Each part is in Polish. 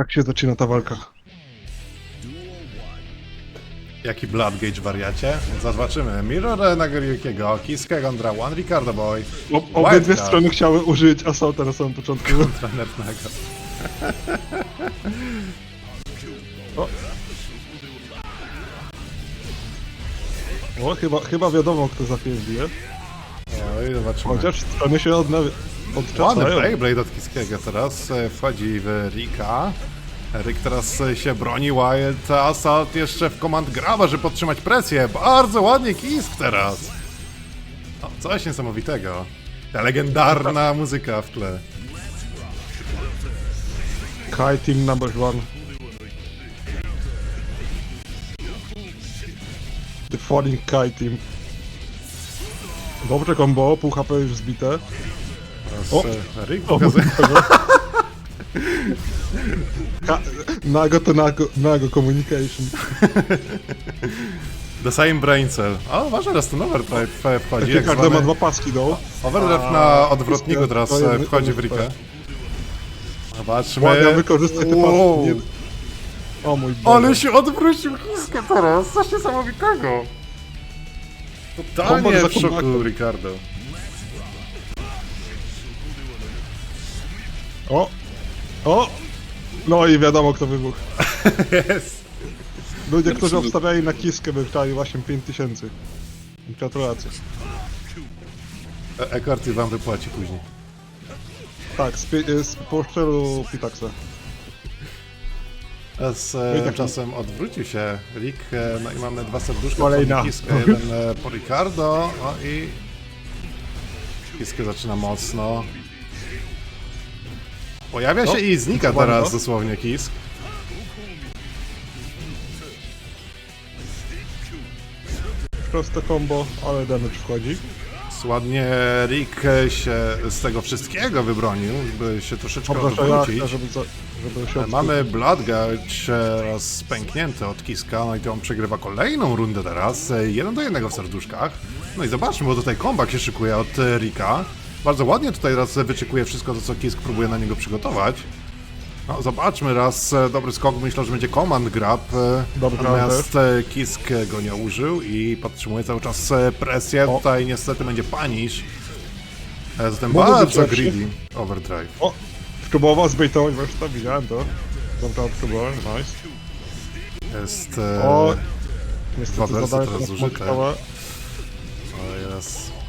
Tak się zaczyna ta walka. Jaki Blood Gauge wariacie? Zobaczymy. Mirror Nagoriukiego, Kiske kontra One Ricardo Boy. O, obydwie Wildcard strony chciały użyć Assaulta na samym początku. kontra Nerdnaga. O, chyba, chyba wiadomo kto za chwilę bije. Oj, zobaczymy. Chociaż strony się odnawi... Ładny odczasają. Beyblade od Kiskiego teraz e, wchodzi w Rika. Rick teraz się broni, Wild Assault jeszcze w komand graba, żeby podtrzymać presję. Bardzo ładnie Kisk teraz. O, coś niesamowitego. Ta legendarna muzyka w tle. Kai Team number one. The Falling Kai Team. Dobrze combo, pół HP już zbite. Teraz O! e, O, pokazuje... Nago to nago, nago communication. The same brain cell. O, uważaj, raz ten overdrive e, wchodzi. Jakie Jak każdy ma zwany... dwa paski do. Overdrive A, na odwrotniku teraz to e, jest- wchodzi w Rika. Zobaczmy. Ładnie wykorzystać te Wow. paski. Nie... O mój Boże. Ale się odwrócił Kiska teraz, coś niesamowitego. Totalnie Kombo za w szoku. Ricardo. O! O! No i wiadomo kto wybuchł. Jest. Ludzie, którzy obstawiali na kiskę, by chcieli właśnie 5000. Gratulacje. E- Ekarty wam wypłaci później. Tak, z, pi- z poszczelu Pitaxa. Teraz No i e, tak- czasem odwrócił się Rick, e, no i mamy dwa serduszka Kolejna. po Kiskę, jeden e, po Ricardo, no i Kiskę zaczyna mocno. Pojawia się O, i znika teraz dosłownie Kisk. Proste combo, ale damage wchodzi. Ładnie Rick się z tego wszystkiego wybronił, by się troszeczkę Poproszę odwrócić. żeby, za- żeby się Mamy Blood Gouge raz pęknięty od Kiska, no i to on przegrywa kolejną rundę teraz, e, jeden do jednego w serduszkach. No i zobaczmy, bo tutaj comeback się szykuje od e, Rika. Bardzo ładnie tutaj raz wyczekuje wszystko to, co Kisk próbuje na niego przygotować. No, zobaczmy raz, e, dobry skok, myślę, że będzie command grab, e, Dobry natomiast e, Kisk go nie użył i podtrzymuje cały czas presję, O. tutaj niestety będzie punish. E, Zatem być bardzo greedy overdrive. O! Próbował zbejtować, właśnie to widziałem to. Dobra, próbowałem, nice. Jest... O! Niestety Dwa wersy za daleko teraz zużyte. O jest.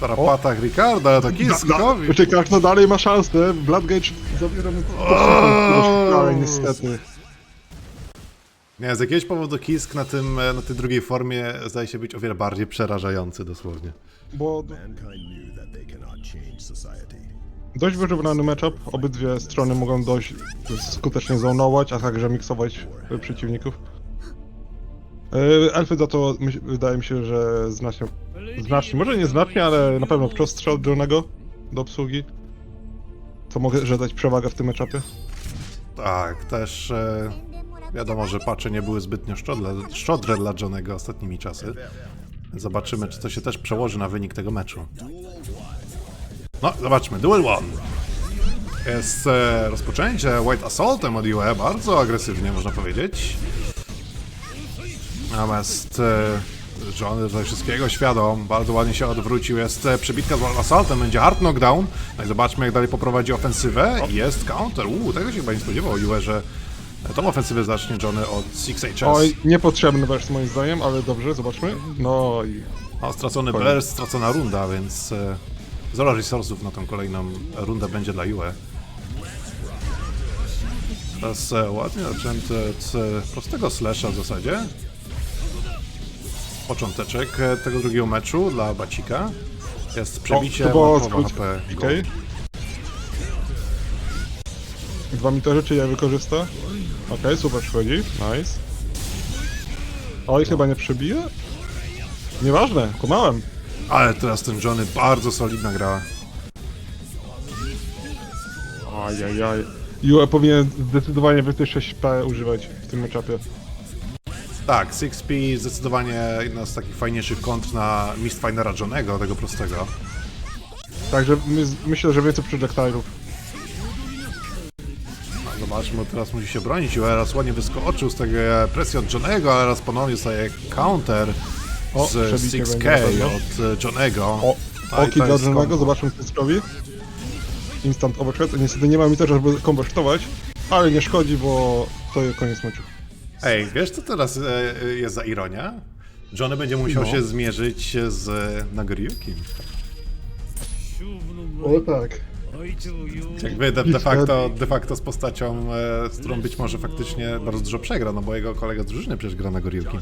Tarapatach Ricardo, to Kiskowi. Uciekasz, no dalej ma szansę. Bloodgate zabiera mu ale niestety. Nie, z jakiegoś powodu Kisk na, tym, e, na tej drugiej formie zdaje się być o wiele bardziej przerażający dosłownie. Bo dość wyrównany matchup. Obydwie strony mogą dość skutecznie zonować, a także miksować y, przeciwników. Elfy za to wydaje mi się, że znacznie, znacznie, może nie znacznie, ale na pewno prostsze od Johnego do obsługi. Co może dać przewagę w tym matchupie. Tak, też e, wiadomo, że patche nie były zbytnio szczodre, szczodre dla Johnego ostatnimi czasy. Zobaczymy, czy to się też przełoży na wynik tego meczu. No, zobaczmy, Duel One. Jest e, rozpoczęcie White Assaultem od UE, bardzo agresywnie można powiedzieć. Natomiast e, John ze wszystkiego świadom, bardzo ładnie się odwrócił. Jest e, przebitka z White Assaultem, będzie hard knockdown. No i zobaczmy, jak dalej poprowadzi ofensywę. I Jest counter. Uuu, tego się chyba nie spodziewał UE, że tą ofensywę zacznie Johnny od 6HS. Oj, niepotrzebny wers moim zdaniem, ale dobrze, zobaczmy. No i O, stracony burst, stracona runda, więc e, zero resursów na tą kolejną rundę będzie dla UE. Teraz ładnie zaczęty od prostego slasha w zasadzie. Począteczek e, tego drugiego meczu dla Bacika. Jest przebicie, to było. HP. Okej. Dwa mitory, czy ja wykorzysta? Okej, super przychodzi, nice. Oj, chyba nie przebije? Nieważne, kumałem. Ale teraz ten Johnny bardzo solidna gra. Ajajaj. Jue powinien zdecydowanie więcej 6P używać w tym matchupie. Tak, 6P zdecydowanie jedna z takich fajniejszych kont na Mistfindera Johnego, tego prostego. Także my, myślę, że więcej projectile'ów. Zobaczmy. Zobaczmy, teraz musi się bronić. Teraz ładnie wyskoczył z tego e, presji od Johnego, ale teraz ponownie dostaje counter O, z przebicie 6K będzie na pewno. od e, Johnego. O, No i oki to dla Johnego, zobaczmy co zrobi. Instant overhead. Niestety nie ma mi też, żeby konwertować, ale nie szkodzi, bo to jest koniec meczu. Ej, wiesz co teraz e, e, jest za ironia? Johnny będzie musiał No. się zmierzyć z e, Nagoriukiem. O tak. Jakby de, de, facto, de facto z postacią, e, z którą być może faktycznie bardzo dużo przegra, no bo jego kolega z drużyny przecież gra na Goriuki.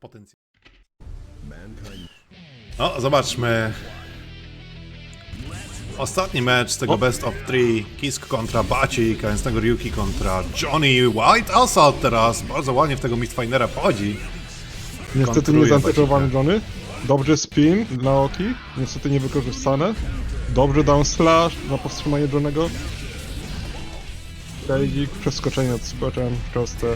Potencjał. No, zobaczmy. Ostatni mecz z tego. Best of Three. Kisk kontra Bacik, a tego Ryuki kontra Johnny White. Assault teraz bardzo ładnie w tego Mistfinera wchodzi. Niestety Kontruje nie Bacika. Johnny. Dobrze spin na oki. Niestety nie wykorzystane. Dobrze down slash na powstrzymanie Johnnego. Rajdzik, przeskoczenie nad skoczem, proste.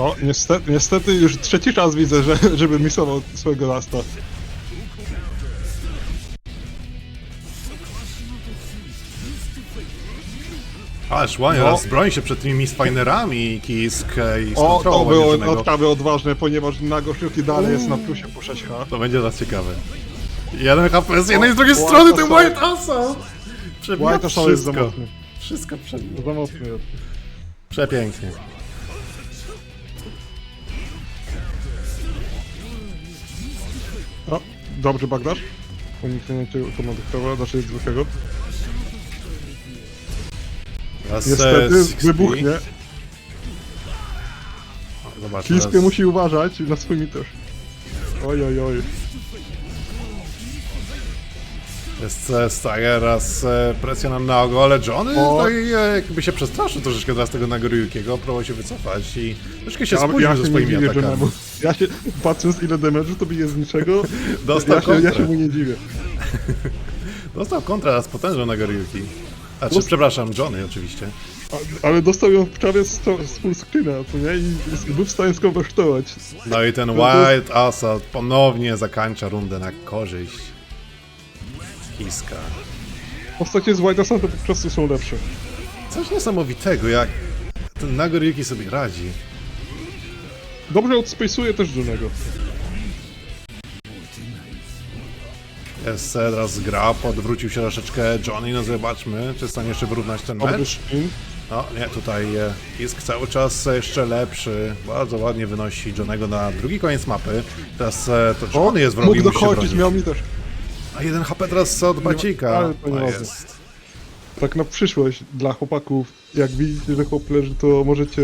O, niestety, niestety już trzeci raz widzę, że, żeby misował swojego lasta. Aż ładnie, No. broni się przed tymi Mistfinerami Kisk i O, to było odprawy odważne, ponieważ Nagosiuki dalej jest na plusie po 6H. To będzie teraz ciekawe. Jeden HP z jednej i z drugiej strony, ten. White Assault! Przebija wszystko. Wszystko przebija. Za mocny. Przepięknie. Dobrze Bagdasz. Uniknięcie komandyktowa, znaczy zwykłego. Niestety wybuchnie. Zobacz, Kiskie teraz musi uważać i na swoimi też. Oj, oj, oj. jest Stager, raz e, presja na Nago, ale Johnny O. no i e, jakby się przestraszył troszeczkę teraz tego Nagoriukiego, próbował się wycofać i troszeczkę się Ja, spóźnił ja ze swoimi atakami. Ja się, patrząc ile damage'u to bije z niczego, Dostał ja się, ja się mu nie dziwię. Dostał kontra raz potężną Nagoriuki. Znaczy, Dost- przepraszam, Johnny oczywiście. A, ale dostał ją prawie z, to- z full screena, co nie? I z- był w stanie skonwertować. No i ten White Assault ponownie zakańcza rundę na korzyść Kiska. Postacie z White Assault po prostu są lepsze. Coś niesamowitego, jak ten Nagoriuki sobie radzi. Dobrze outspace'uje też Johnego. Jest e, teraz gra, podwrócił się troszeczkę Johnny, no zobaczmy, czy stanie jeszcze wyrównać ten mecz. No nie, tutaj e, Kisk cały czas jeszcze lepszy, bardzo ładnie wynosi Johnego na drugi koniec mapy. Teraz e, to Johnny jest w rogu Mógł dochodzić, miał mi też. A jeden HP teraz od Bacika. ale to nie jest. Tak na przyszłość dla chłopaków, jak widzicie, że chłop leży, to możecie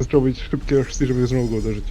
zrobić szybkie akcje, żeby znowu go uderzyć.